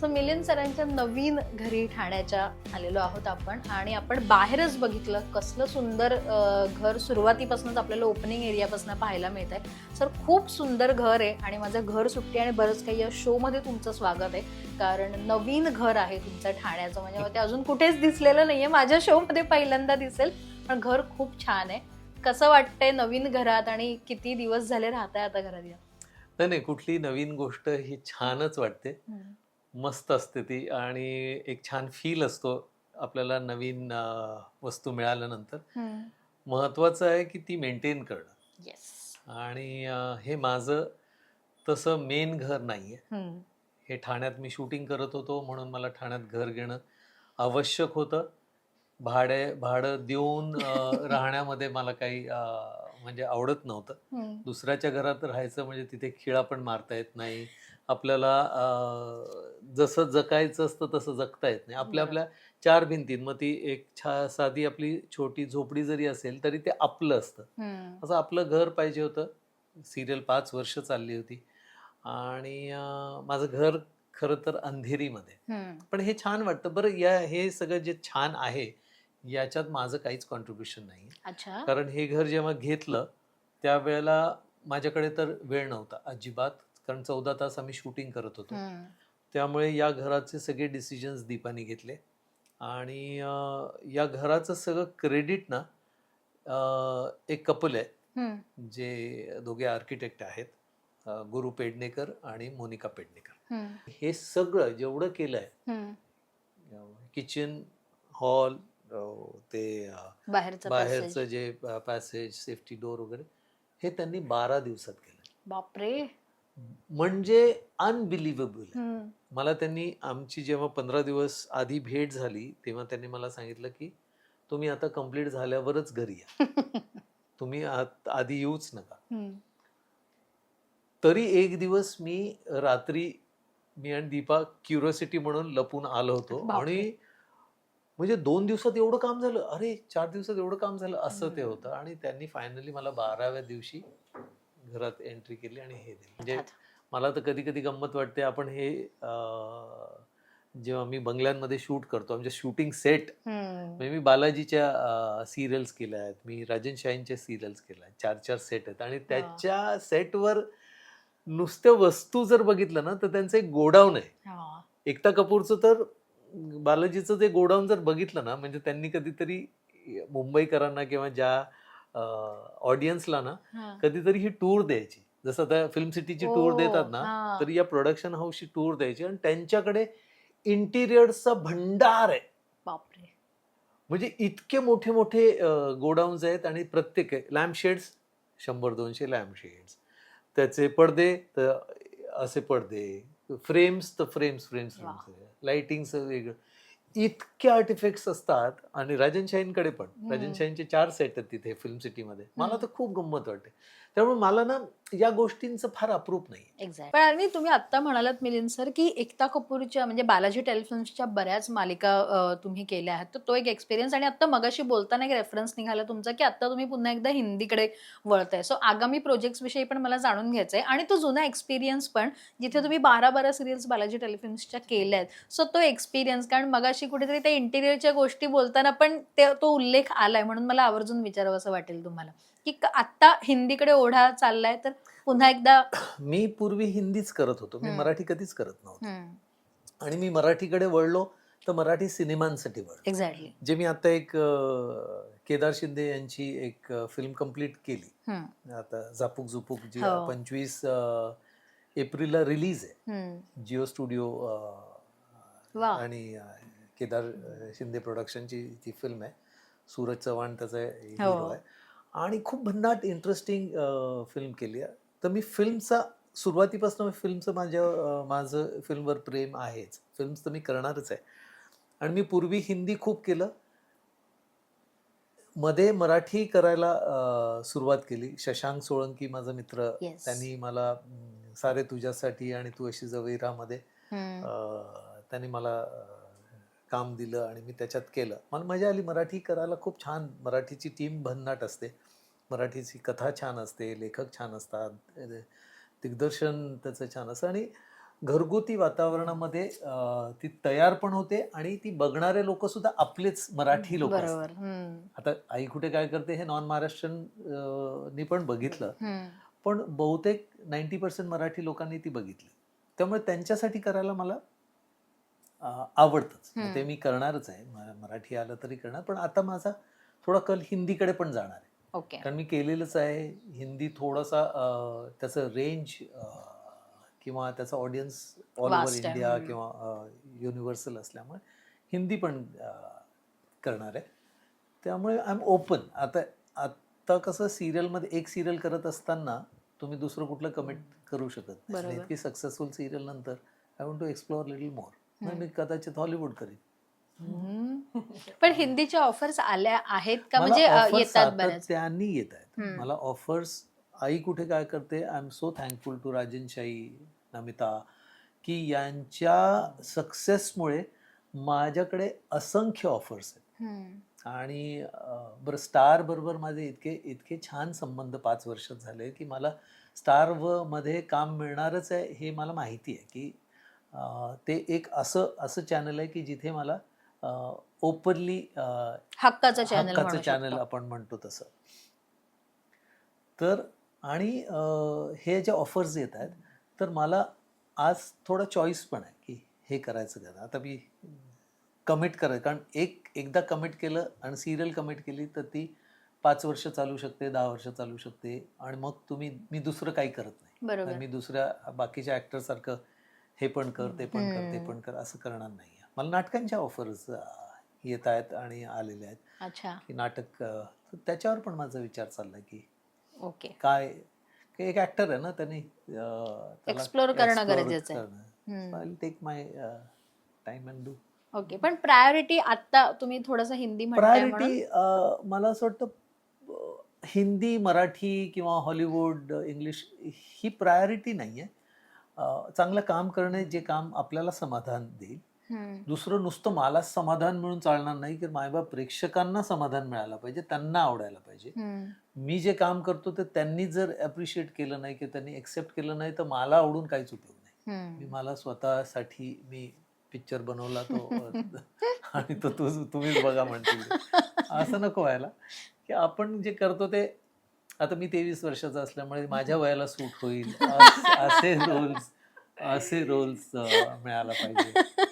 So million सरांच्या नवीन घरी ठाण्याच्या आलेलो आहोत आपण आणि आपण बाहेरच बघितलं कसलं सुंदर घर सुरुवातीपासूनच आपल्याला ओपनिंग एरियापासून पाहायला मिळत आहे सर खूप सुंदर घर आहे आणि माझं घर सुट्टी आणि बरंच काही या शोमध्ये तुमचं स्वागत आहे. कारण नवीन घर आहे तुमचं ठाण्याचं. म्हणजे ते अजून कुठेच दिसलेलं नाहीये. माझ्या शोमध्ये पहिल्यांदा दिसेल पण घर खूप छान आहे. कसं वाटतंय नवीन घरात आणि किती दिवस झाले राहताय आता घरात या? नाही नाही कुठली नवीन गोष्ट ही छानच वाटते. मस्त असते ती आणि एक छान फील असतो आपल्याला नवीन वस्तू मिळाल्यानंतर. महत्वाचं आहे की ती मेंटेन करणं. आणि हे माझं तसं मेन घर नाही आहे हे ठाण्यात मी शूटिंग करत होतो म्हणून मला ठाण्यात घर घेणं आवश्यक होतं. भाडे भाडं देऊन राहण्यामध्ये मला काही म्हणजे आवडत नव्हतं. दुसऱ्याच्या घरात राहायचं म्हणजे तिथे खिळा पण मारता येत नाही. आपल्याला जसं जगायचं असतं तसं जगता येत नाही. आपल्या. आपल्या चार भिंतीत. मग ती एक छा साधी आपली छोटी झोपडी जरी असेल तरी ते आपलं असतं. असं आपलं घर पाहिजे होतं. सिरियल पाच वर्ष चालली होती. आणि माझं घर खरं तर अंधेरीमध्ये. पण हे छान वाटतं. बरं या हे सगळं जे छान आहे याच्यात माझं काहीच कॉन्ट्रीब्युशन नाही. कारण हे घर जेव्हा घेतलं त्यावेळेला माझ्याकडे तर वेळ नव्हता. अजिबात. कारण चौदा तास आम्ही शूटिंग करत होतो. त्यामुळे या घराचे सगळे डिसिजन्स दीपाने घेतले. आणि या घराचं सगळं क्रेडिट ना एक कपल आहे जे दोघे आर्किटेक्ट आहेत. गुरु पेडणेकर आणि मोनिका पेडणेकर. हे सगळं जेवढं केलं आहे किचन हॉल ते बाहेरचं. जे पॅसेज सेफ्टी डोर वगैरे हे त्यांनी बारा दिवसात केलं. बापरे! म्हणजे अनबिलिव्हेबल मला त्यांनी आमची जेव्हा पंधरा दिवस आधी भेट झाली तेव्हा त्यांनी मला सांगितलं की तुम्ही आता कंप्लीट झाल्यावरच घरी या. तुम्ही आधी येऊच नका. तरी एक दिवस मी रात्री मी आणि दीपा क्युरियोसिटी म्हणून लपून आलो होतो. आणि म्हणजे दोन दिवसात एवढं काम झालं. अरे चार दिवसात एवढं काम झालं असं ते. होतं. आणि त्यांनी फायनली मला बाराव्या दिवशी घरात एंट्री केली आणि हे दिलं. म्हणजे मला तर कधी कधी गंमत वाटते आपण हे जेव्हा मी बंगल्यांमध्ये शूट करतो आमच्या शूटिंग सेट म्हणजे मी बालाजीच्या सिरियल्स केल्या आहेत मी राजन शाहींच्या सिरियल्स केल्या आहेत चार चार सेट आहेत. आणि त्याच्या सेटवर नुसत्या वस्तू जर बघितलं ना तर त्यांचं एक गोडाऊन आहे. एकता कपूरचं तर बालाजीचं ते गोडाऊन जर बघितलं ना म्हणजे त्यांनी कधीतरी मुंबईकरांना किंवा ज्या ऑडियन्सला ना कधीतरी ही टूर द्यायची. जसं आता फिल्म सिटीची टूर देतात ना. तर या प्रोडक्शन हाऊसची टूर द्यायची आणि त्यांच्याकडे इंटिरियरचा भंडार आहे. बापरे. म्हणजे इतके मोठे मोठे गोडाऊन्स आहेत आणि प्रत्येक लॅम्प शेड्स शंभर दोनशे लॅम्प शेड्स त्याचे पडदे तर असे पडदे. फ्रेम्स तर फ्रेम्स फ्रेम्स वा. लाइटिंगचं वेगळं. इतके आर्टिफॅक्ट्स असतात आणि राजन शाहींकडे पण हम्म. राजन शाहींचे चार सेट आहेत तिथे फिल्म सिटीमध्ये मला. तर खूप गंमत वाटते त्यामुळे मला ना या गोष्टींचं फार अप्रूप नाही एक्झॅक्ट पण आणि तुम्ही आता म्हणालात मिलिंद सर की एकता कपूरच्या म्हणजे बालाजी टेलिफिल्म्सच्या बऱ्याच मालिका तुम्ही केल्या आहेत. तर तो एक एक्सपिरियन्स आणि आता मगाशी बोलताना एक रेफरन्स निघाला तुमचा की आता तुम्ही पुन्हा एकदा हिंदीकडे वळताय. सो आगामी प्रोजेक्ट्स विषयी पण मला जाणून घ्यायचंय. आणि तो जुना एक्सपिरियन्स पण जिथे तुम्ही बारा बारा सिरियल्स बालाजी टेलिफिल्म्सच्या केल्या आहेत. सो तो एक्सपिरियन्स कारण मगाशी कुठेतरी त्या इंटिरियरच्या गोष्टी बोलताना पण ते तो उल्लेख आलाय म्हणून मला आवर्जून विचारावं असं वाटेल तुम्हाला. की आता हिंदीकडे ओढा चाललाय तर पुन्हा एकदा मी पूर्वी हिंदीच करत होतो. मी. मराठी कधीच करत नव्हतो. आणि मी मराठीकडे वळलो तर मराठी सिनेमांसाठी वळलो. एक्झॅक्टली जे मी आता एक केदार शिंदे यांची एक फिल्म कंप्लीट केली. आता झापूक झुपूक जी हो. पंचवीस एप्रिलला रिलीज आहे. जिओ स्टुडिओ आणि केदार शिंदे प्रोडक्शनची ती फिल्म आहे. सूरज चव्हाण त्याचा. हिरो आहे. आणि खूप भन्नाट इंटरेस्टिंग फिल्म केली आहे. तर मी फिल्मचा सुरुवातीपासून फिल्मचं माझ्या माझं फिल्मवर प्रेम आहेच. फिल्म्स तर मी करणारच आहे. आणि मी पूर्वी हिंदी खूप केलं. मध्ये मराठी करायला सुरुवात केली. शशांक सोळंकी माझा मित्र Yes. त्यांनी मला सारे तुझ्यासाठी आणि तू अशी जवैरामध्ये अं, त्यांनी मला काम दिलं आणि मी त्याच्यात केलं. मला मजा आली. मराठी करायला खूप छान. मराठीची टीम भन्नाट असते. मराठीची कथा छान असते लेखक छान असतात दिग्दर्शन त्याचं छान असतं आणि घरगुती वातावरणामध्ये ती तयार पण होते आणि ती बघणारे लोक सुद्धा आपलेच मराठी लोक आता आई कुठे काय करते हे नॉन महाराष्ट्रीयन नी पण बघितलं. पण बहुतेक नाईन्टी पर्सेंट मराठी लोकांनी ती बघितली. त्यामुळे त्यांच्यासाठी करायला मला आवडतंच. ते मी करणारच आहे. मराठी आलं तरी करणार. पण आता माझा थोडा कल हिंदीकडे पण जाणार आहे. ओके कारण मी केलेलंच आहे हिंदी थोडासा अं, त्याचं रेंज किंवा त्याचा ऑडियन्स ऑल ओव्हर Vast आहे. India hmm. किंवा युनिव्हर्सल असल्यामुळे हिंदी पण अं, करणार आहे त्यामुळे आय एम ओपन आता आता कसं सिरियलमध्ये एक सिरियल करत असताना तुम्ही दुसरं कुठलं कमिट करू शकत नाही आणि बरोबर. इतकी सक्सेसफुल सिरियल नंतर I want to explore little more. मी कदाचित हॉलिवूड करीन. पण हिंदीच्या ऑफर्स आल्या आहेत का? म्हणजे येतात बऱ्याच. सातत्याने येत आहेत. मला ऑफर्स आई कुठे काय करते? I am so thankful to Rajan Shahi Namita की यांच्या सक्सेसमुळे माझ्याकडे असंख्य ऑफर्स आहेत. आणि बरं स्टार बरोबर माझे इतके इतके छान संबंध पाच वर्षात झाले की मला स्टार व मध्ये काम मिळणारच आहे हे मला माहिती आहे की ते एक असं असं चॅनल आहे की जिथे मला ओपनली हक्काचं चॅनल हक्काचं चॅनल आपण म्हणतो तसं. तर आणि हे जे ऑफर्स येत आहेत तर मला आज थोडा चॉईस पण आहे की हे करायचं का. आता मी कमिट करायचं कारण एक एकदा कमिट केलं आणि सिरियल कमिट केली तर ती पाच वर्ष चालू शकते दहा वर्ष चालू शकते आणि मग तुम्ही मी दुसरं काही करत नाही. बरोबर. मी दुसऱ्या बाकीच्या ॲक्टर सारखं हे पण कर ते पण कर ते. पण कर असं करणार नाही मला नाटकांच्या ऑफर्स येत आहेत आणि आलेल्या आहेत. अच्छा. की नाटक तर त्याच्यावर पण माझा विचार चाललाय की ओके. काय की एक ऍक्टर आहे ना त्यांनी Explore करणं गरजेचं आहे. my uh, time and do. Okay. पण प्रायोरिटी आता तुम्ही थोडस हिंदी प्रायोरिटी मला असं वाटतं हिंदी मराठी किंवा हॉलिवूड इंग्लिश ही प्रायोरिटी नाही आहे चांगलं काम करणे जे काम आपल्याला समाधान देईल. दुसरं नुसतं मलाच समाधान मिळून चालणार नाही की मायबा प्रेक्षकांना समाधान मिळायला पाहिजे त्यांना आवडायला पाहिजे. मी जे काम करतो ते त्यांनी जर अप्रिशिएट केलं नाही की त्यांनी एक्सेप्ट केलं नाही तर मला आवडून काहीच उपयोग नाही. मी. मला स्वतःसाठी मी पिक्चर बनवला तो आणि तो तू तुम्हीच बघा म्हणतील. असं नको व्हायला. की आपण जे करतो ते आता मी तेवीस वर्षाचा असल्यामुळे माझ्या वयाला सूट होईल. अस- असे रोल्स असे रोल्स मिळायला पाहिजे.